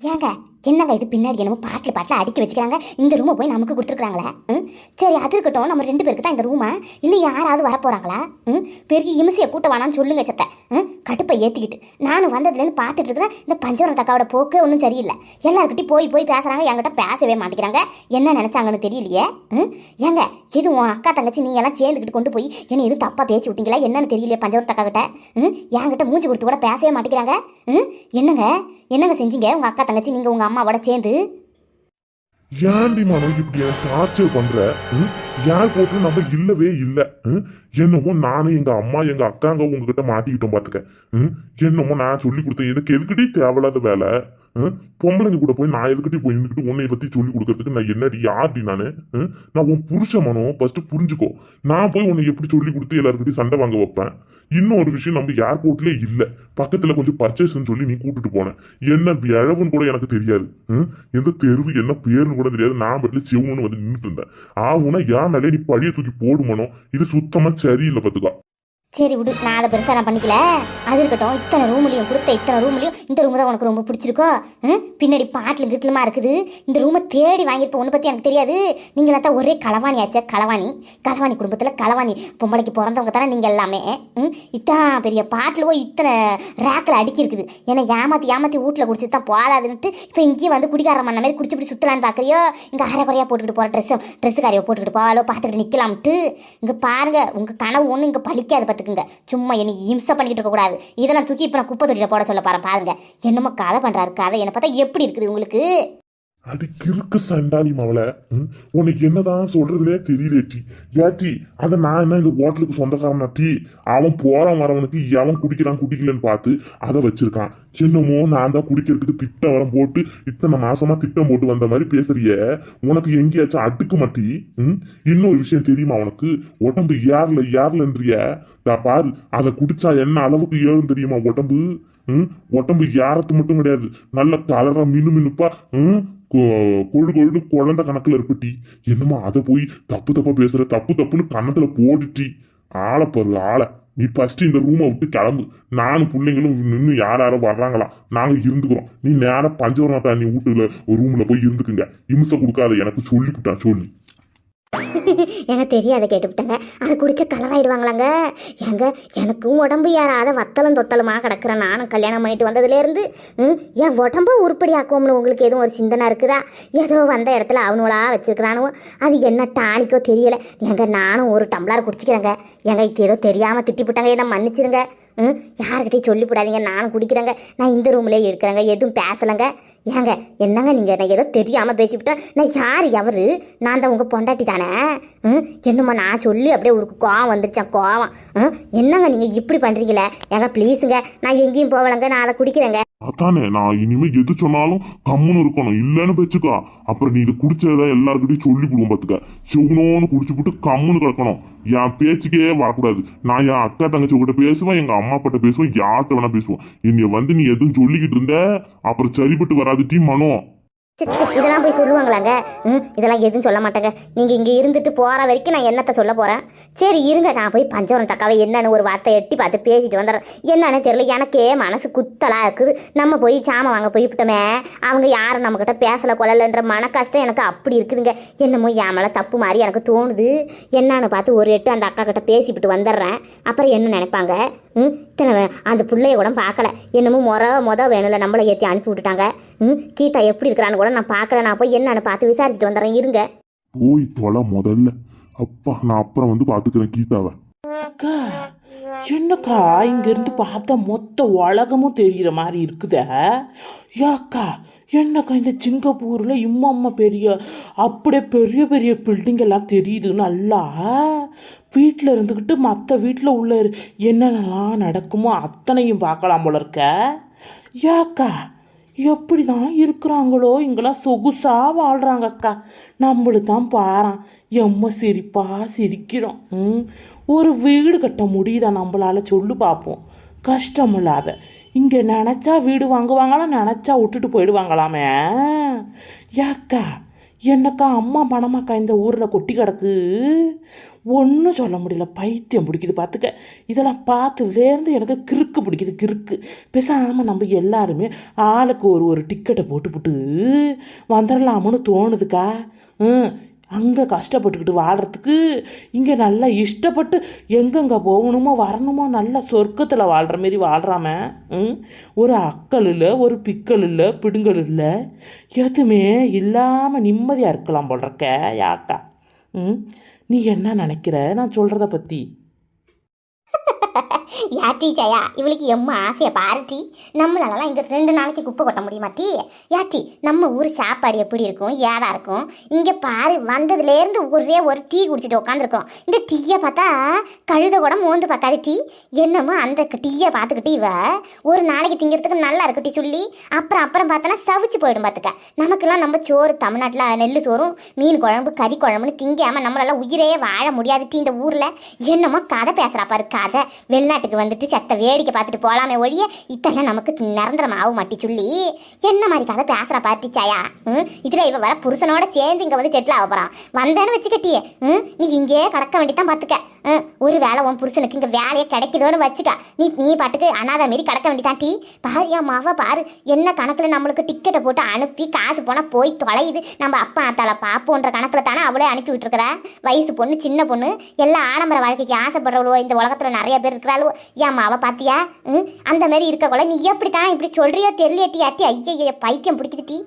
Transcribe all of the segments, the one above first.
ஏங்க என்னங்க இது பின்னாடி என்னமோ பாட்டில் பாட்டில் அடிக்க வச்சுக்கிறாங்க? இந்த ரூமை போய் நமக்கு கொடுத்துருக்குறாங்களே? ம்? சரி அது இருக்கட்டும். நம்ம ரெண்டு பேருக்கு தான் இந்த ரூமா இல்லை யாராவது வரப்போகிறாங்களா ம்? பெரிய இமிசையை கூட்ட வேணாம்னு சொல்லுங்க சத்த. ம்? கடுப்பை ஏற்றிக்கிட்டு நானும் வந்ததுலேருந்து பார்த்துட்டு இருக்கிறேன். இந்த பஞ்சவரம் தக்காவோட போக்கு ஒன்றும் சரியில்லை. எல்லாருக்கிட்டையும் போய் போய் பேசுகிறாங்க என்கிட்ட பேசவே மாட்டேங்கிறாங்க. என்ன நினச்சாங்கன்னு தெரியலையே? ம்? ஏங்க இது உன் அக்கா தங்கச்சி நீ எல்லாம் சேர்ந்துக்கிட்டு கொண்டு போய் என்ன எதுவும் தப்பாக பேசி விட்டீங்களா? என்னன்னு தெரியலையே பஞ்சவரம் தக்கா கிட்ட ம்? என்கிட்ட மூஞ்சி கொடுத்து கூட பேசவே மாட்டேங்கிறாங்க. ம்? என்னங்க? என்னங்க செஞ்சீங்க? உங்கள் அக்கா தங்கச்சி நீங்கள் உங்கள் அம்மாவோட சேர்ந்து ஏன்டி மனம் இப்படி எனக்கு டார்ச்சர் பண்ற ம்? யார் போட்டு நம்ம இல்லவே இல்லை ம்? என்னமோ நானும் எங்க அம்மா எங்க அக்காங்க உங்ககிட்ட மாட்டிக்கிட்டோம் பாத்துக்க ம்? என்னமோ நான் சொல்லி கொடுத்தேன் எனக்கு எதுக்கிட்டே தேவையில்லாத வேலை ம்? பொம்பளைங்க கூட போய் நான் எதுக்கிட்டே போய் நின்றுட்டு உன்னை பத்தி சொல்லி கொடுக்கறதுக்கு நான் என்னடி யார்டி நானு ம்? நான் உன் புருஷ மனம் ஃபர்ஸ்ட் புரிஞ்சுக்கோ நான் போய் உன்னை எப்படி சொல்லி கொடுத்து எல்லாருக்கிட்டையும் சண்டை வாங்க வைப்பேன் இன்னும் ஒரு விஷயம் நம்ம ஏர்போர்ட்லேயே இல்ல. பக்கத்துல கொஞ்சம் பர்ச்சேஸ்ன்னு சொல்லி நீ கூட்டிட்டு போன. என்ன இழவுன்னு கூட எனக்கு தெரியாது. ம்? எந்த தெருவு என்ன பேருன்னு கூட தெரியாது. நான் பட்டில சிவனு வந்து நின்றுட்டு இருந்தேன். ஆகுனா ஏன் மேலே நீ பழிய தூக்கி போடுமனோ? இது சுத்தமா சரியில்லை பாத்துக்கா சரி விடு நான் அதை பெருசாக நான் பண்ணிக்கல. அது இருக்கட்டும் இத்தனை ரூம்லையும் கொடுத்த இத்தனை ரூம்லையும் இந்த ரூம் தான் உனக்கு ரொம்ப பிடிச்சிருக்கோ? பின்னாடி பாட்டில் கிட்டலுமா இருக்குது? இந்த ரூமை தேடி வாங்கியிருப்போம் ஒன்று பற்றி எனக்கு தெரியாது. நீங்கள் தான் ஒரே களவாணியாச்சே களவாணி. களவாணி குடும்பத்தில் களவாணி. பொம்பளைக்கு பிறந்தவங்க தானே நீங்கள் எல்லாமே ம்? இத்தான் பெரிய பாட்டிலோ இத்தனை ரேக்கில் அடுக்கி இருக்குது. ஏன்னா ஏமாற்றி ஏமாற்றி வீட்டில் குடிச்சிட்டு தான் போதாதுன்ட்டு இப்போ இங்கேயும் வந்து குடிகார மண்ண மாதிரி குடிச்சு இப்படி சுற்றலான்னு பார்க்குறியோ இங்கே அரை குறையாக போட்டுக்கிட்டு போகிற ட்ரெஸ்ஸு ட்ரெஸ்ஸு காரையை போட்டுக்கிட்டு போவாலோ பார்த்துக்கிட்டு நிற்கலாம்ட்டு இங்கே பாருங்கள் உங்கள் கனவு ஒன்றும் இங்கே பழிக்காது பார்த்துக்குங்க சும்மா என்னை இம்சை பண்ணிக்கிட்டு இருக்கக்கூடாது. இதெல்லாம் தூக்கி இப்போ நான் குப்பை தொட்டியில் போட சொல்ல பாருங்க. என்னமோ கதை பண்ணுறாரு கதை. என்னை பார்த்தா எப்படி இருக்குது உங்களுக்கு? அடி கிறுக்கு சண்டாளி மவளை உனக்கு என்னதான் சொல்றதுனே தெரியலேட்டி. ஏட்டி அதை நான் என்ன இந்த ஹோட்டலுக்கு சொந்தக்காரனாட்டி அவன் போறான் வரவனுக்கு எவன் குடிக்கிறான் குடிக்கலன்னு பார்த்து அதை வச்சிருக்கான். என்னமோ நான் தான் குடிக்கிறதுக்கு திட்டம் வரம் போட்டு இத்தனை மாசமா திட்டம் போட்டு வந்த மாதிரி பேசுறிய. உனக்கு எங்கேயாச்சும் அடுக்க மாட்டி ம்? இன்னொரு விஷயம் தெரியுமா உனக்கு? உடம்பு ஏறல ஏறலன்றிய. தா பாரு அதை குடிச்சா என்ன அளவுக்கு ஏறும் தெரியுமா உடம்பு? உடம்பு ஏறத்து மட்டும் கிடையாது. நல்ல கலரா மினு மினுப்பா ம்? கொழு கொழுன்னு குழந்தை கணக்கில் இருப்பட்டி என்னமோ அதை போய் தப்பு தப்பா பேசுற தப்பு தப்புன்னு கன்னத்துல போட்டுட்டி ஆளை பாரு ஆளை. நீ ஃபர்ஸ்ட் இந்த ரூமை விட்டு கிளம்பு. நானும் பிள்ளைங்களும் நின்று யார் யாரோ வர்றாங்களா? நாங்கள் இருந்துக்கிறோம். நீ நேரம் பஞ்சவரம் தண்ணி வீட்டுல ஒரு போய் இருந்துக்குங்க. இம்சை கொடுக்காத எனக்கு சொல்லிவிட்டான் சொல்லி. எனக்கு தெரியாத கேட்டுவிட்டேங்க. அது குடிச்ச கலராயிடுவாங்களாங்க ஏங்க எனக்கும் உடம்பு யாராவது வத்தலும் தொத்தலுமா கிடக்குறேன் நானும் கல்யாணம் பண்ணிட்டு வந்ததுலேருந்து ம், என் உடம்பு உருப்படி ஆக்குவோம்னு உங்களுக்கு எதுவும் ஒரு சிந்தனை இருக்குதா? ஏதோ வந்த இடத்துல அவனுவளா வச்சிருக்கிறானுவோ? அது என்ன டானிக்கோ தெரியல. ஏங்க நானும் ஒரு டம்ளர் குடிச்சிக்கிறேங்க. ஏங்க இது ஏதோ தெரியாமல் திட்டிவிட்டாங்க என்ன மன்னிச்சிருங்க. ம் யார்கிட்டையும் சொல்லிவிடாதீங்க நானும் குடிக்கிறேங்க. நான் இந்த ரூம்லேயே இருக்கிறேங்க. எதுவும் பேசலைங்க. ஏங்க என்னங்க நீங்கள் நான் ஏதோ தெரியாமல் பேசிவிட்டேன் நான் யார் எவரு? நான் தான் உங்கள் பொண்டாட்டி தானே? ம் என்னம்மா நான் சொல்லி அப்படியே ஒரு கோவம் வந்துருச்சேன் கோவம்? ம் என்னங்க நீங்கள் இப்படி பண்ணுறீங்களே ஏங்க ப்ளீஸுங்க நான் எங்கேயும் போகலங்க நான் அதை குடிக்கிறேங்க. அதானே நான் இனிமே எது சொன்னாலும் கம்முன்னு இருக்கணும் இல்லைன்னு பேச்சுக்கா. அப்புறம் நீ இது குடிச்சதை எல்லாருக்கிட்டையும் சொல்லி கொடுவோம் பார்த்துக்க சிவனோன்னு குடிச்சு போட்டு கம்முன்னு கிடக்கணும். என் பேச்சுக்கே வரக்கூடாது. நான் என் அக்கா தங்கச்சி கிட்ட பேசுவேன் எங்க அம்மா அப்பாட்ட பேசுவேன் யார்கிட்ட வேணா பேசுவேன் என்னை வந்து நீ எதுவும் சொல்லிக்கிட்டு இருந்த அப்புறம் சரிப்பட்டு வராது டீ மனோ. சி, இதெல்லாம் போய் சொல்லுவாங்களாங்க? ம் இதெல்லாம் எதுவும் சொல்ல மாட்டேங்க. நீங்கள் இங்கே இருந்துட்டு போகிற வரைக்கும் நான் என்னத்தை சொல்ல போகிறேன் சரி இருங்க நான் போய் பஞ்சவரம் தக்காவை என்னன்னு ஒரு வார்த்தை எட்டி பார்த்து பேசிட்டு வந்துடுறேன். என்னன்னு தெரியல எனக்கே மனசு குத்தலாக இருக்குது. நம்ம போய் சாமான் வாங்க போய்விட்டோமே. அவங்க யாரும் நம்மக்கிட்ட பேசலை கொள்ளலைன்ற மன கஷ்டம் எனக்கு அப்படி இருக்குதுங்க. என்னமோ என் மேலே தப்பு மாதிரி எனக்கு தோணுது. என்னன்னு பார்த்து ஒரு எட்டு அந்த அக்கா கிட்ட பேசிவிட்டு வந்துடுறேன். அப்புறம் என்ன நினைப்பாங்க? ம் இத்தனை அந்த பிள்ளைய கூட பார்க்கல. என்னமோ முறை மொத வேணும்ல நம்மளை ஏற்றி அனுப்பி விட்டுட்டாங்க. ம் கீதா எப்படி இருக்கிறான்னு கூட நான் பார்க்கல நான் போய் என்னன்னு பார்த்து விசாரிச்சுட்டு வந்துடுறேன். இருங்க. போய் தொலை முதல்ல. அப்பா நான் அப்புறம் வந்து பாத்துக்கிறேன் கீதாவை. அக்கா என்னக்கா இங்கிருந்து பார்த்தா மொத்த உலகமும் தெரிகிற மாதிரி இருக்குதே. யாக்கா என்னக்கா இந்த சிங்கப்பூரில் இம்மம்மா பெரிய அப்படியே பெரிய பெரிய பில்டிங் எல்லாம் தெரியுது நல்லா? வீட்டில் இருந்துக்கிட்டு மற்ற வீட்டில் உள்ள என்னென்னலாம் நடக்குமோ அத்தனையும் பார்க்கலாம் போல இருக்க. யாக்கா எப்படி தான் இருக்கிறாங்களோ இங்கெல்லாம் சொகுசாக வாழ்கிறாங்க அக்கா நம்மளு தான் பாறான் எம்ம சிரிப்பாக சிரிக்கிறோம். ம். ஒரு வீடு கட்ட முடியுதா நம்மளால சொல்லு பார்ப்போம் கஷ்டம் இல்லாத. இங்கே நினச்சா வீடு வாங்குவாங்களாம் நினச்சா விட்டுட்டு போயிடுவாங்களாமே? ஏக்கா என்னக்கா அம்மா பணமாக்கா இந்த ஊரில் கொட்டி கிடக்கு? ஒன்றும் சொல்ல முடியல. பைத்தியம் பிடிக்குது பார்த்துக்க இதெல்லாம் பார்த்ததுலேருந்து எனக்கு கிறுக்கு பிடிக்குது கிறுக்கு. பேசாமல் நம்ம எல்லாருமே ஆளுக்கு ஒரு ஒரு டிக்கெட்டை போட்டுப்புட்டு வந்துடலாமோன்னு தோணுதுக்கா? ம். அங்கே கஷ்டப்பட்டுக்கிட்டு வாழ்கிறதுக்கு இங்கே நல்லா இஷ்டப்பட்டு எங்கெங்கே போகணுமோ வரணுமோ நல்லா சொர்க்கத்தில் வாழ்கிற மாரி வாழ்கிறாம ம். ஒரு அக்கல் இல்லை ஒரு பிக்கல் இல்லை பிடுங்கல் இல்லை. எதுவுமே இல்லாமல் நிம்மதியாக இருக்கலாம் போல் இருக்க யாக்கா ம். நீ என்ன நினைக்கிற? நான் சொல்கிறத பற்றி யாட்டி ஜெயா இவளுக்கு எம்ம ஆசையை பாருட்டி நம்மளாலலாம் இங்கே ரெண்டு நாளைக்கு குப்பை கொட்ட முடியுமாட்டி யாட்டி நம்ம ஊர் சாப்பாடு எப்படி இருக்கும்? ஏதா இருக்கும்? இங்கே பாரு வந்ததுலேருந்து ஒரே ஒரு டீ குடிச்சிட்டு உட்காந்துருக்கோம் இந்த டீயை பார்த்தா கழுத கூட மோந்து பார்க்காது டீ. என்னமோ அந்த டீயை பார்த்துக்கிட்டு இவ ஒரு நாளைக்கு திங்கிறதுக்கு நல்லா இருக்குட்டி சொல்லி. அப்புறம் அப்புறம் பார்த்தோன்னா சவிச்சு போயிடும் பார்த்துக்க. நமக்கெல்லாம் நம்ம சோறு தமிழ்நாட்டில் நெல் சோறும் மீன் குழம்பு கறி குழம்புன்னு திங்காமல் நம்மளால உயிரே வாழ முடியாது டீ இந்த ஊரில். என்னமோ கதை பேசுகிறா பாரு கதை. வெளிநாட்டுக்கு வந்துட்டு செத்த வேடிக்கை பார்த்துட்டு போகலாமே ஒழிய இதெல்லாம் நமக்கு நிரந்தரம் ஆகும் மாட்டி சொல்லி என்ன மாதிரி கதை பேசுகிற பாரு ம்? இதில் இவ வர புருஷனோட சேர்ந்து இங்கே வந்து செட்டில் ஆக போகிறான் வந்தேன்னு வச்சுக்கட்டியே. ம்? நீ இங்கேயே கடக்க வேண்டியதான் பார்த்துக்க ம், ஒரு வேலை உன் புருஷனுக்கு இங்கே வேலையை கிடைக்குதோன்னு வச்சுக்க. நீ நீ பாட்டுக்கு அனாதை மாரி கடக்க வேண்டிதான் டீ. பாரு என் மாவ பாரு. என்ன கணக்கில் நம்மளுக்கு டிக்கெட்டை போட்டு அனுப்பி காசு போனால் போய் தொலையுது. நம்ம அப்பா அத்தால பாப்போன்ற கணக்கில் தானே அவளே அனுப்பி விட்டுருக்குற. வயசு பொண்ணு சின்ன பொண்ணு. எல்லாம் ஆடம்பர வாழ்க்கைக்கு ஆசைப்படுறவளோ இந்த உலகத்தில் நிறைய பேர் இருக்கிறாளோ என் மாவ பாத்தியா? ம், அந்த மாதிரி இருக்கக்குள்ள நீ எப்படி தான் இப்படி சொல்றியோ தெரியல டீ அட்டி ஐய பைத்தியம் பிடிக்குது டீ.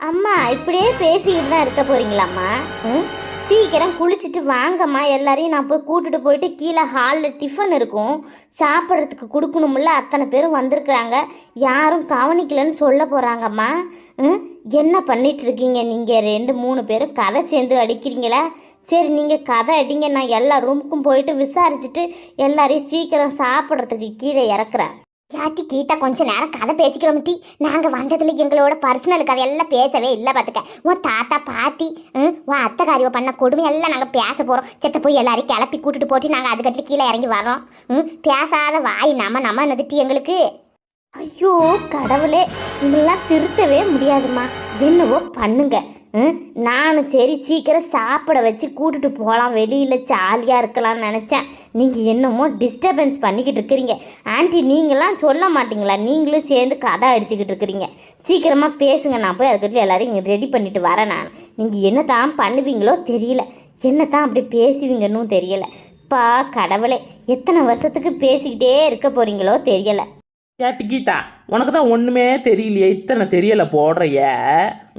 அம்மா இப்படியே பேசிக்கிட்டு தான் இருக்க போறீங்களாம்மா? ம்? சீக்கிரம் குளிச்சுட்டு வாங்கம்மா. எல்லாரையும் நான் போய் கூட்டிட்டு போயிட்டு கீழே ஹாலில் டிஃபன் இருக்கும். சாப்பிட்றதுக்கு கொடுக்கணும்ல. அத்தனை பேரும் வந்திருக்கிறாங்க. யாரும் கவனிக்கலன்னு சொல்ல போகிறாங்கம்மா ம் என்ன பண்ணிட்டு இருக்கீங்க? நீங்கள் ரெண்டு மூணு பேரும் கதை சேர்ந்து அடிக்கிறீங்களா. சரி நீங்கள் கதை அடிங்க. நான் எல்லா ரூமுக்கும் போயிட்டு விசாரிச்சுட்டு எல்லாரையும் சீக்கிரம் சாப்பிட்றதுக்கு கீழே இறக்குறேன். யாட்டி கீட்டா கொஞ்ச நேரம் கதை பேசிக்கிறோம் டி. நாங்க வந்ததுல எங்களோட பர்சனல் கதையெல்லாம் பேசவே இல்லை பார்த்துக்க உன் தாத்தா பாட்டி ம், உன் அத்தைக்காரியோ பண்ண கொடுமை எல்லாம் நாங்கள் பேச போகிறோம் செத்த போய் எல்லாரையும் கிளப்பி கூட்டிட்டு போட்டு நாங்கள் அதுக்கட்டு கீழே இறங்கி வரோம் ம் பேசாத வாய் நம்ம நம்ம நதிட்டி எங்களுக்கு. ஐயோ கடவுளே. இதெல்லாம் திருத்தவே முடியாதும்மா. என்னவோ பண்ணுங்க. நானும் சரி சீக்கிரம் சாப்பிட வச்சு கூட்டிட்டு போகலாம் வெளியில் ஜாலியாக இருக்கலாம்னு நினச்சேன். நீங்கள் என்னமோ டிஸ்டர்பன்ஸ் பண்ணிக்கிட்டு இருக்கிறீங்க. ஆண்டி நீங்களாம் சொல்ல மாட்டீங்களா? நீங்களும் சேர்ந்து கதை அடிச்சுக்கிட்டு இருக்கிறீங்க. சீக்கிரமாக பேசுங்க. நான் போய் அதுக்கிட்ட எல்லாரையும் இங்கே ரெடி பண்ணிட்டு வரேன் நான். நீங்கள் என்ன தான் பண்ணுவீங்களோ தெரியல. என்ன தான் அப்படி பேசுவீங்கன்னு தெரியலை. பா கடவுளே எத்தனை வருஷத்துக்கு பேசிக்கிட்டே இருக்க போகிறீங்களோ தெரியலை. கேட்டு கீதா உனக்கு தான் ஒன்றுமே தெரியலையே இத்தனை தெரியலை போடுறைய.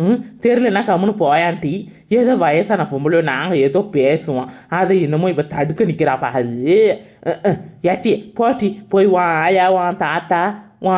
ம் தெரியலனா கம்முன்னு போயாண்டி ஏதோ வயசான பொம்பளையோ நாங்கள் ஏதோ பேசுவோம். அதை என்னமோ இப்போ தடுக்க நிற்கிறாப்பா அது ஏட்டி போட்டி போய் வா ஆயா வா தாத்தா வா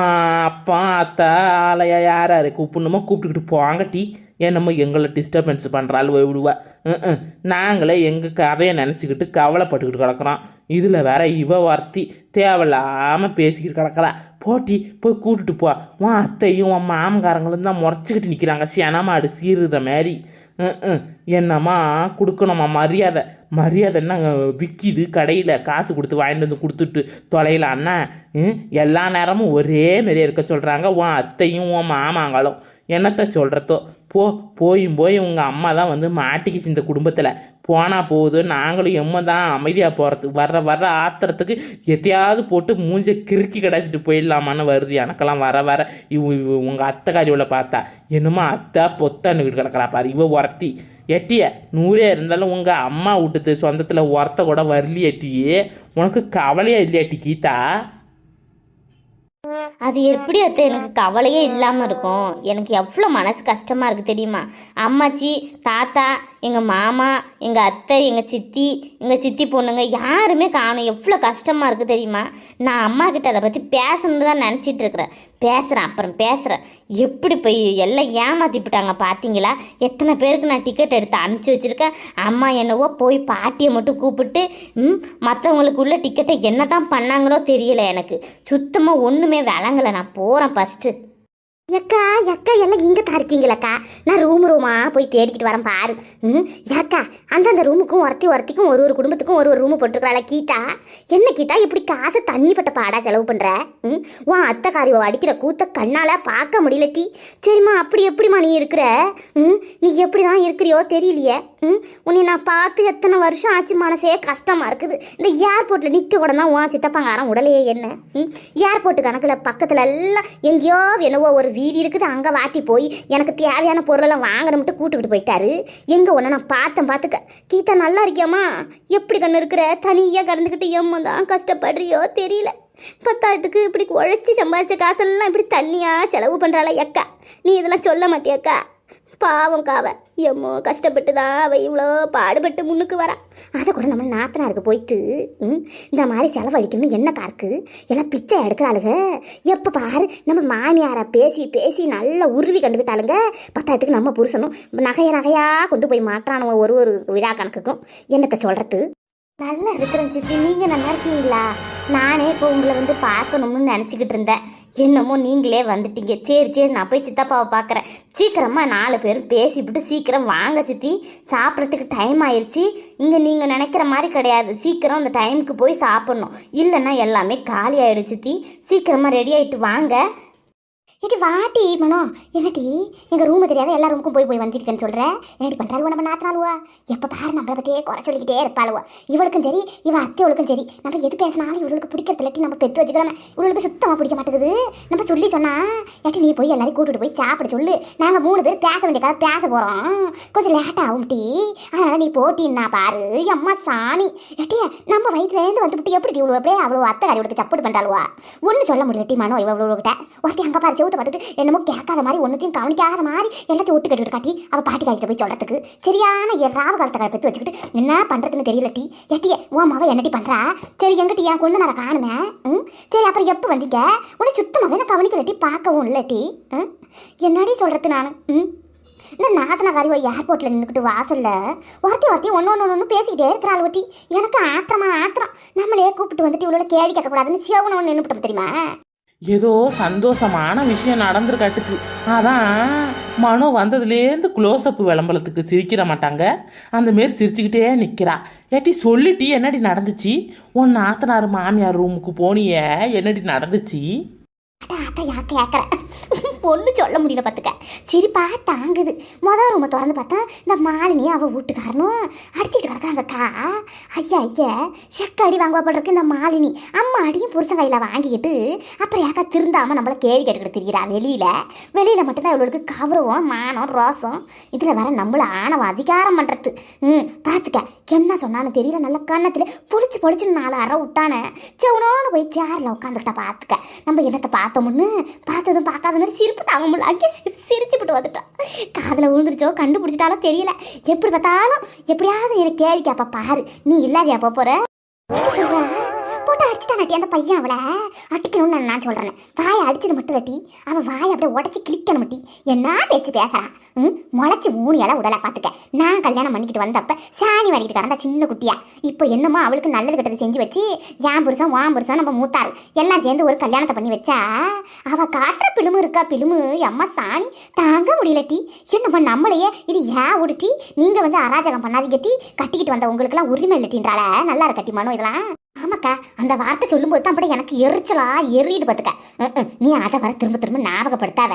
அப்பா அத்தா ஆலையா யார் யார் கூப்பிடணுமோ கூப்பிட்டுக்கிட்டு போங்கட்டி. என்னமோ எங்களை டிஸ்டர்பன்ஸ் பண்ணுறாள் விடுவா. ம், ம். நாங்களே எங்கள் கதையை நினச்சிக்கிட்டு கவலைப்பட்டுக்கிட்டு கிடக்குறோம். இதில் வேற இவ ஒருத்தி தேவையில்லாமல் பேசிக்கிட்டு கிடக்கிறா. போட்டி போய் கூட்டுட்டு போ உன் அத்தையும் உன் மாமக்காரங்களும் தான் முறைச்சிக்கிட்டு நிற்கிறாங்க சனமாடு சீருற மாதிரி. ம், என்னம்மா கொடுக்கணுமா? மரியாதை. மரியாதைன்னா விற்கிது கடையில் காசு கொடுத்து வாங்கிட்டு வந்து கொடுத்துட்டு தொலைலான்னா ம், எல்லா நேரமும் ஒரே மாதிரியே இருக்க சொல்கிறாங்க உன் அத்தையும் உன் மாமாங்களும் என்னத்த சொல்கிறதோ போ போயும் போய் உங்கள் அம்மா தான் வந்து மாட்டிக்கிச்சு இந்த குடும்பத்தில். போனால் போகுது நாங்களும் எம்ம தான் அமைதியாக போகிறதுக்கு வர்ற வர்ற ஆத்திரத்துக்கு எத்தையாவது போட்டு மூஞ்ச கிறுக்கி கிடச்சிட்டு போயிடலாமான்னு வருது. எனக்கெல்லாம் வர வர இவ இவ உங்கள் அத்தைக்காரியோட பார்த்தா என்னமோ அத்தை பொத்தான்னு கிடக்கிறா பாரு இவ உரத்தி எட்டிய நூறே இருந்தாலும் உங்கள் அம்மா விட்டுது சொந்தத்தில் ஒரத்த கூட வரலையேட்டியே. உனக்கு கவலையே இல்லையாட்டி கீதா? அது எப்படி அத்தை? எனக்கு கவலையே இல்லாமல் இருக்கும். எனக்கு எவ்வளோ மனசு கஷ்டமாக இருக்குது தெரியுமா? அம்மாச்சி தாத்தா எங்கள் மாமா எங்கள் அத்தை எங்கள் சித்தி எங்கள் சித்தி பொண்ணுங்க யாருமே காணும். எவ்வளோ கஷ்டமாக இருக்குது தெரியுமா? நான் அம்மா கிட்ட அதை பற்றி பேசணுன்னு தான் நினச்சிட்டு இருக்கிறேன். பேசுகிறேன் அப்புறம் பேசுகிறேன் எப்படி போய் எல்லாம் ஏமாத்திப்பிட்டாங்க பார்த்தீங்களா எத்தனை பேருக்கு நான் டிக்கெட் எடுத்து அனுப்பிச்சி வச்சுருக்கேன். அம்மா என்னவோ போய் பாட்டியை மட்டும் கூப்பிட்டு ம் மற்றவங்களுக்கு உள்ள டிக்கெட்டை என்ன தான் பண்ணாங்களோ தெரியல எனக்கு. சுத்தமாக ஒன்றுமே விளங்கலை. நான் போகிறேன் ஃபஸ்ட்டு எக்கா எக்கா எல்லாம் இங்கே தான் இருக்கீங்களக்கா? நான் ரூம் ரூமா போய் தேடிக்கிட்டு வரேன் பாரு. ம் ஏக்கா அந்தந்த ரூமுக்கும் ஒருத்தி ஒருத்திக்கும் ஒரு ஒரு குடும்பத்துக்கும் ஒரு ஒரு ரூமு போட்டிருக்கலாம்ல கீட்டா என்ன கீட்டா இப்படி காசு தண்ணிப்பட்ட பாடா செலவு பண்ணுற ம் உன் அத்தைக்காரி அடிக்கிற கூத்த கண்ணால் பார்க்க முடியல டீ. சரிம்மா அப்படி எப்படிம்மா நீ இருக்கிற? ம் நீ எப்படி தான் இருக்கிறியோ தெரியலையே. ம் உன்னை நான் பார்த்து எத்தனை வருஷம் ஆச்சு மனசே கஷ்டமாக இருக்குது. இந்த ஏர்போர்ட்டில் நிற்க கூட தான் உன் சித்தப்பங்காரன் உடலையே என்ன? ம் ஏர்போர்ட்டு கணக்கில் பக்கத்தில் எல்லாம் எங்கேயோ என்னவோ ஒரு வீதி இருக்குது அங்கே வாட்டி போய் எனக்கு தேவையான பொருளெல்லாம் வாங்கணும்ட்டு கூட்டுக்கிட்டு போயிட்டாரு. எங்கே ஒன்று நான் பார்த்தேன் பார்த்துக்க. கீதா நல்லா இருக்கியாம்மா? எப்படி கண்ணு இருக்கிற? தனியாக கடந்துக்கிட்டு எம்ம தான் கஷ்டப்படுறியோ தெரியல. பத்தாயிரத்துக்கு இப்படி உழைச்சி சம்பாதிச்ச காசெல்லாம் இப்படி தண்ணியாக செலவு பண்ணுறாளா அக்கா. நீ இதெல்லாம் சொல்ல மாட்டியாக்கா பாவம் காவ. எம்மோ கஷ்டப்பட்டு தான் அவள் இவ்வளோ பாடுபட்டு முன்னுக்கு வரா. அதை கூட நம்ம நாத்தனாருக்கு போயிட்டு ம், இந்த மாதிரி செலவழிக்கணும் என்ன காருக்கு? எல்லாம் பிச்சை எடுக்கிறாளுங்க எப்போ பாரு நம்ம மாமியாரை பேசி பேசி நல்லா உருவி கண்டுக்கிட்டாளுங்க பத்தாயிரத்துக்கு நம்ம புருஷனும் நகைய நகையாக கொண்டு போய் மாற்றானுவ ஒரு ஒரு விழா கணக்குக்கும். என்னத்தை சொல்கிறது நல்லா இருக்கிறேன் சித்தி. நீங்கள் நல்லா இருக்கீங்களா? நானே இப்போ உங்களை வந்து பார்க்கணும்னு நினச்சிக்கிட்டு இருந்தேன். என்னமோ நீங்களே வந்துட்டீங்க. சரி சரி நான் போய் சித்தப்பாவை பார்க்குறேன். சீக்கிரமாக நாலு பேரும் பேசிவிட்டு சீக்கிரம் வாங்க சித்தி. சாப்பிட்றதுக்கு டைம் ஆயிடுச்சு இங்கே நீங்கள் நினைக்கிற மாதிரி கிடையாது. சீக்கிரம் அந்த டைமுக்கு போய் சாப்பிட்ணும். இல்லைன்னா எல்லாமே காலி ஆயிடும் சித்தி. சீக்கிரமாக ரெடி ஆகிட்டு வாங்க. ஏட்டி வாட்டி மனோ. என்னடி? எங்கள் ரூமு தெரியாத எல்லா ரூமுக்கும் போய் போய் வந்துருக்கேன்னு சொல்கிறேன் என்னடி பண்ணுறாளுவா நம்ம நாத்தினாலுவா எப்போ பாரு நம்மளை பற்றியே குறை சொல்லிக்கிட்டே இருப்பாளுவா. இவளுக்கும் சரி இவ அத்தைவளுக்கும் சரி நம்ம எது பேசினாலும் இவளுக்கு பிடிக்கிறது இல்லாட்டி நம்ம பெற்று வச்சுக்கிறோம் இவளுக்கு சுத்தமாக பிடிக்க மாட்டேங்குது. நம்ம சொல்லி சொன்னா ஏட்டி நீ போய் எல்லாரையும் கூட்டிட்டு போய் சாப்பிட சொல்லு. நாங்கள் மூணு பேர் பேச வேண்டிய கதை பேச போகிறோம் கொஞ்சம் லேட் ஆகும் டீ. அதனால் நீ போட்டின்னா பாரு அம்மா சாணி ஏட்டி நம்ம வயிற்றுலேருந்து வந்துவிட்டு எப்படி இவ்வளோ அப்படியே அவ்வளோ அத்தை இவளுக்கு சப்போர்ட் பண்ணுறாளுவா ஒன்றும் சொல்ல முடியல டி மனோ இவ்வளோ கிட்ட ஒருத்தி அங்கே பாரு செவத்தை பார்த்துட்டு என்னமோ கேட்காத மாதிரி ஒன்றுத்தையும் கவனிக்காத மாதிரி எல்லாத்தையும் ஒட்டு கட்டிட்டு காட்டி அவள் பாட்டி காய்கிட்ட போய் சொல்கிறதுக்கு சரியான ராவ காலத்தை பெற்று வச்சுக்கிட்டு என்ன பண்ணுறதுன்னு தெரியல டீ. எட்டியே உன் மாவை என்னடி பண்ணுறா சரி எங்கிட்ட என் கொண்டு நான் காணுமே? ம்? சரி அப்புறம் எப்போ வந்தீங்க உன்னை சுத்தமாகவே நான் கவனிக்கல டீ பார்க்கவும் இல்லை டீ. ம்? என்னடி சொல்கிறது நான்? ம்? இந்த நாத்தன கறிவை ஏர்போர்ட்டில் நின்றுக்கிட்டு வாசல்ல ஒருத்தி ஒருத்தி ஒன்று ஒன்று ஒன்று பேசிக்கிட்டே இருக்கிறாள் ஒட்டி எனக்கு ஆத்திரமா ஆத்திரம். நம்மளே கூப்பிட்டு வந்துட்டு இவ்வளோ கேள்வி கேட்கக்கூடாதுன்னு சிவனு ஒன்று நின்றுட்டு தெரியுமா? ஏதோ சந்தோஷமான விஷயம் நடந்திருக்காட்டுக்கு. அதான் மனோ வந்ததுலேருந்து க்ளோஸ்அப் விளம்பரத்துக்கு சிரிக்கிற மாட்டாங்க. அந்த மாரி சிரிச்சுக்கிட்டே நிற்கிறா ஏட்டி சொல்லிட்டி என்னடி நடந்துச்சு? உன் நாத்தனார் மாமியார் ரூமுக்கு போனியே என்னடி நடந்துச்சு? பொண்ணு சொல்ல முடியல பார்த்துக்க சிரிப்பா தாங்குது. மொதல் ரூமை திறந்து பார்த்தா இந்த மாலினி அவள் வீட்டுக்காரனும் அடிச்சுட்டு கிடக்குறாங்கக்கா ஐயா ஐயா செக்க அடி வாங்குவா இந்த மாலினி. அம்மா அடியும் புருஷன் கையில் வாங்கிக்கிட்டு அப்புறம் ஏக்கா திருந்தாமல் நம்மளை கேள்வி கேட்டுக்கிட்டு தெரியுறா வெளியில். வெளியில் மட்டும்தான் இவளுக்கு கௌரவம் மானம் ரோசம் இதில் வர நம்மளை ஆணவம் அதிகாரம் பண்ணுறது ம் பார்த்துக்க என்ன சொன்னான்னு தெரியல. நல்ல கண்ணத்தில் பொழிச்சு பொழிச்சு நாலு அற விட்டானே. செவனோன்னு போய் சேரில் உட்காந்துக்கிட்டா பார்த்துக்க நம்ம என்னத்தை பார்த்தோம்னு பார்த்ததும் பார்க்காத மாதிரி சிரிப்பு தாங்க முடியல அங்கேயே சிரி சிரிச்சுப்பட்டு வந்துட்டான். காதில் விழுந்துருச்சோ கண்டுபிடிச்சிட்டாலோ தெரியல. எப்படி பார்த்தாலும் எப்படியாவது எனக்கு கேள்வி கேப்பா பாரு. நீ இல்லாதியா போக போற? சொல்கிறேன் போட்டு அடிச்சுட்டானாட்டி அந்த பையன் அவளை. அடிக்கணும்னு நான் சொல்கிறேன் வாயை அடிச்சது மட்டும் நட்டி அவள் வாயை அப்படியே உடச்சி கிளிக்கணும் மட்டி என்ன பேச்சு பேசுறா? ம்? முளைச்சி மூணு இலை உடலை பார்த்துக்க. நான் கல்யாணம் பண்ணிக்கிட்டு வந்தப்ப சாணி வாங்கிட்டு கிடந்தா சின்ன குட்டியா. இப்போ என்னமோ அவளுக்கு நல்லது கெட்டது செஞ்சு வச்சு ஏன் புருஷன் வான் புருஷன் நம்ம மூத்தாள். எல்லாம் சேர்ந்து ஒரு கல்யாணத்தை பண்ணி வச்சா அவ காட்டுற பிலுமு இருக்கா பிலுமு அம்மா சாணி தாங்க முடியல டி. என்னம்மா நம்மளையே இது ஏன் உடுட்டி நீங்க வந்து அராஜகம் பண்ணாதீங்க டி. கட்டிக்கிட்டு வந்த உங்களுக்குலாம் உரிமை இல்லட்டின்றால நல்லா இருக்கட்டி மனு இதெல்லாம். ஆமாக்கா அந்த வார்த்தை சொல்லும்போது தான் அப்படியே எனக்கு எரிச்சலா எரியுது பார்த்துக்க. நீ அதை வர திரும்ப திரும்ப ஞாபகப்படுத்தாத.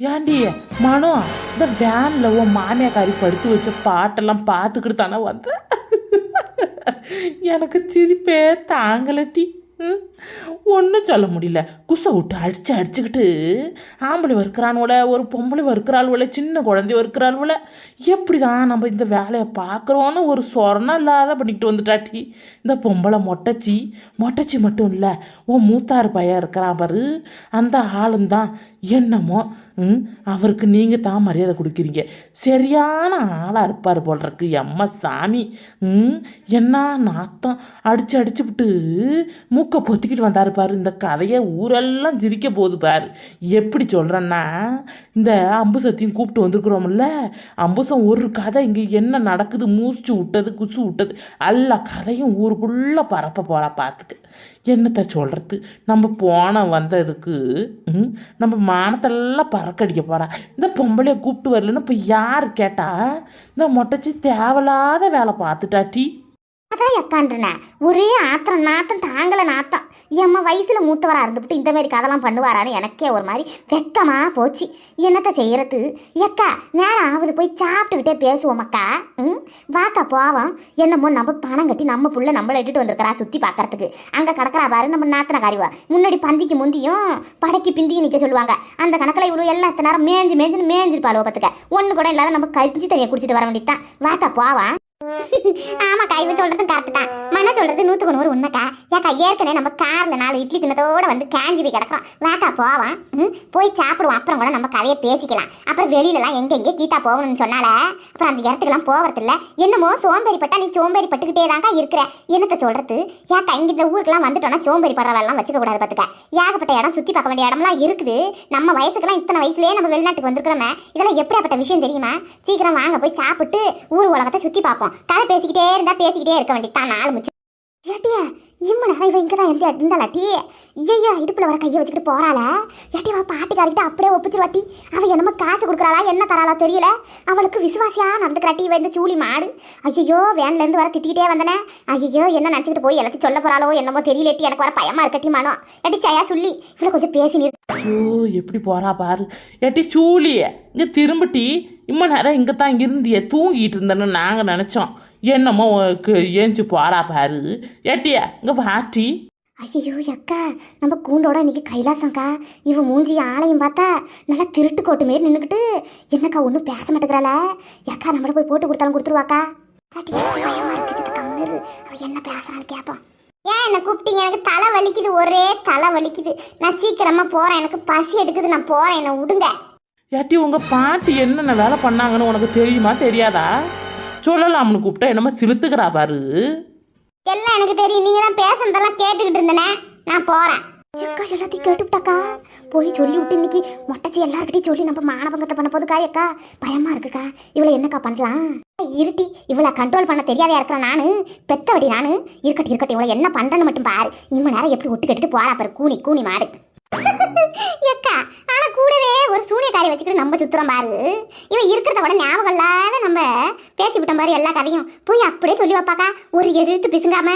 ஏண்டி மனோ இந்த வேனில் உன் மாமியாக்காரி படுத்து வச்ச பாட்டெல்லாம் பார்த்துக்கிட்டு தானே வந்த? எனக்கு சிரிப்பே தாங்கலட்டி ஒன்றும் சொல்ல முடியல. குசை விட்டு அடித்து அடிச்சுக்கிட்டு ஆம்பளை வறுக்கிறானுவல ஒரு பொம்பளை வறுக்கிறாள்வல சின்ன குழந்தை வறுக்கிறாள்வல எப்படி தான் நம்ம இந்த வேலையை பார்க்குறோன்னு ஒரு சொரணம் இல்லாத பண்ணிக்கிட்டு வந்துட்டாட்டி. இந்த பொம்பளை மொட்டச்சி மொட்டச்சி மட்டும் இல்லை உன் மூத்தார் பையன் இருக்கிறான் பாரு அந்த ஆளுந்தான் என்னமோ அவருக்கு நீங்கள் தான் மரியாதை கொடுக்குறீங்க. சரியான ஆளாக இருப்பார் போல் இருக்கு எம்ம சாமி. ம்? என்ன நாத்தம்? அடித்து அடிச்சு விட்டு மூக்கை பொத்திக்கிட்டு வந்தார் பாரு. இந்த கதையை ஊரெல்லாம் சிரிக்க போகுது பாரு. எப்படி சொல்கிறேன்னா இந்த அம்புசத்தையும் கூப்பிட்டு வந்திருக்கிறோம்ல. அம்புசம் ஒரு கதை இங்கே என்ன நடக்குது? மூச்சு விட்டது குசு விட்டது. எல்லா கதையும் ஊருக்குள்ளே பரப்ப போகிறா பார்த்துக்கு என்னத்த சொல்கிறது நம்ம போன வந்ததுக்கு நம்ம மானத்தெல்லாம் பறக்கடிக்க போகிறா இந்த பொம்பளையை கூப்பிட்டு வரலன்னு இப்போ யார் கேட்டால் இந்த மொட்டச்சி தேவையில்லாத வேலை பார்த்துட்டாட்டி. தான் அதான் ஒரே ஆத்திரம் நாத்தம் தாங்கல நாத்தம். எம்மா வயசுல மூத்தவரா இருந்துவிட்டு இந்த மாதிரி கதெல்லாம் பண்ணுவாரான்னு எனக்கே ஒரு மாதிரி வெக்கமா போச்சு. என்னத்தை செய்யறது? எக்கா நேரம் ஆகுது போய் சாப்பிட்டுக்கிட்டே பேசுவோம் அக்கா. ம்? வாக்கா போவோம். என்னமோ நம்ம பணம் கட்டி நம்ம புள்ள நம்மளை இட்டுட்டு வந்திருக்கிறா சுத்தி பார்க்கறதுக்கு. அங்க கிடக்கிறா பாரு நம்ம நாத்தன காரிவா முன்னாடி பந்திக்கு முந்தியும் படைக்கு பிந்தியும் நிக்க சொல்லுவாங்க. அந்த கணக்கில் இவ்வளோ எல்லாத்த இத்தனை நேரம் மேஞ்சு மேஞ்சுன்னு மேஞ்சிருப்பாள் பார்த்துக்க. ஒன்று கூட இல்லாத நம்ம கஞ்சி தண்ணியை குடிச்சிட்டு வர வேண்டியதுதான். வாக்கா போவான் ஆமாக்கா இவன் சொல்றது கரெக்ட் தான். மன சொல்றது நூத்துக்கு நூறு உண்மைக்கா. ஏக்கா ஏற்கனவே நம்ம கார்ல நாலு இட்லி தின்னதோட வந்து காஞ்சி போய் கிடக்கிறோம். வாக்கா போவான் போய் சாப்பிடுவோம். அப்புறம் கூட நம்ம கதையை பேசிக்கலாம். அப்புறம் வெளியிலலாம் எங்க எங்கே கீதா போகணும்னு சொன்னால அப்புறம் அந்த இடத்துக்குலாம் போகிறது இல்ல என்னமோ சோம்பேறிப்பட்டா நீ சோம்பேறி பட்டுக்கிட்டே தான்க்கா இருக்கிற. என்னத்த சொல்றது? ஏக்கா இங்க இந்த ஊருக்குலாம் வந்துட்டோம்னா சோம்பேறி படுற வச்சுக்க கூடாது பார்த்துக்க ஏகப்பட்ட இடம் சுத்தி பார்க்க வேண்டிய இடம்லாம் இருக்குது. நம்ம வயசுக்கெல்லாம் இத்தனை வயசுலயே நம்ம வெளிநாட்டுக்கு வந்திருக்கிறோமே. இதெல்லாம் எப்படியாப்பட்ட விஷயம் தெரியுமா? சீக்கிரம் வாங்க போய் சாப்பிட்டு ஊர் உலகத்தை சுத்தி பார்ப்போம். கதை பேசிக்கிட்டே இருந்தா பேசிக்கிட்டே இருக்க வேண்டியதான் நாலு முச்சு ஏட்டியா இம்ம நேரம் இவன் இங்கே தான் இருந்தா இருந்தாலாட்டி ஐயா இடுப்பில் வர கையை வச்சுக்கிட்டு போகிறாள ஏட்டி அவள் பாட்டிக்காரிக்கிட்ட அப்படியே ஒப்பிச்சிருவாட்டி அவள் என்னமோ காசு கொடுக்குறாளா என்ன தராளா தெரியல. அவளுக்கு விசுவாசியாக நடந்துக்கிறாட்டி இவன் இந்த சூழி மாடு. ஐயோ வேன்லேருந்து வர திட்டிக்கிட்டே வந்தனே. ஐயோ என்ன நினச்சிக்கிட்டு போய் எல்லாத்தையும் சொல்ல போறாளோ என்னமோ தெரியலட்டி எனக்கு வர பயமாக இருக்கட்டி மனோ. ஏட்டி சையா சொல்லி. இவ்வளோ கொஞ்சம் பேசி நிறு ஐயோ எப்படி போகிறா பாரு. ஏட்டி சூழிய இங்கே திரும்பிட்டி இம்மா நேரம் இங்கே தான் இருந்தியே தூங்கிட்டு இருந்தேன்னு நாங்கள் நினச்சோம். என்னமோ ஏஞ்சி போறா பாரு. ஏட்டியா இங்கே பாட்டி ஐயோ அக்கா நம்ம கூண்டோட இன்னைக்கு கைலாசங்க்கா இவன் மூஞ்சி ஆளையும் பார்த்தா நல்லா திருட்டு கோட்டு மாரி நின்றுக்கிட்டு என்னக்கா ஒன்றும் பேச மாட்டேங்கிறாள? அக்கா நம்மள போய் போட்டு கொடுத்தாலும் கொடுத்துருவாக்கா? அடி, என்ன பேசுறான்னு ஏன் என்னை கூப்பிட்டீங்க? எனக்கு தலை வலிக்குது ஒரே தலை வலிக்குது. நான் சீக்கிரமா போறேன் எனக்கு பசி எடுக்குது நான் போறேன் என்ன விடுங்க ஏட்டி உங்கள் பாட்டி என்னென்ன வேலை பண்ணாங்கன்னு உனக்கு தெரியுமா தெரியாதா? சொல்லலாம்னு கூப்பிட்டா என்னமோ சிலுத்துக்கிறா பாரு. எல்லாம் எனக்கு தெரியும். நீங்கள் தான் பேசுனதெல்லாம் கேட்டுக்கிட்டு இருந்தேனே. நான் போகிறேன் அக்கா எல்லாத்தையும் கேட்டுவிட்டாக்கா? போய் சொல்லி விட்டு இன்னைக்கு மொட்டச்சி எல்லாருக்கிட்டையும் சொல்லி நம்ம மானபங்கத்தை பண்ண போதுக்கா அக்கா. பயமாக இருக்குக்கா. இவளை என்னக்கா பண்ணலாம்? இருட்டி இவளை கண்ட்ரோல் பண்ண தெரியாதையா இருக்கிற நானு? பெத்தவடி நானு? இருக்கட்டும் இருக்கட்டும் இவளை என்ன பண்ணுறேன்னு மட்டும் பாரு. இம்ம நேரம் எப்படி ஒட்டு கட்டிட்டு போறா பாரு. கூனி கூனி மாடு. அக்கா ஆனா கூடவே ஒரு சூனியக்காரி வச்சுக்கிட்டு நம்ம சுத்துறோம் பாரு. இவன் இருக்கிறத விட ஞாபகம் இல்லாத நம்ம பேசி விட்ட மாதிரி எல்லா கதையும். போய் அப்படியே சொல்லி வைப்பாக்கா ஒரு எதிர்த்து பிசுங்காம.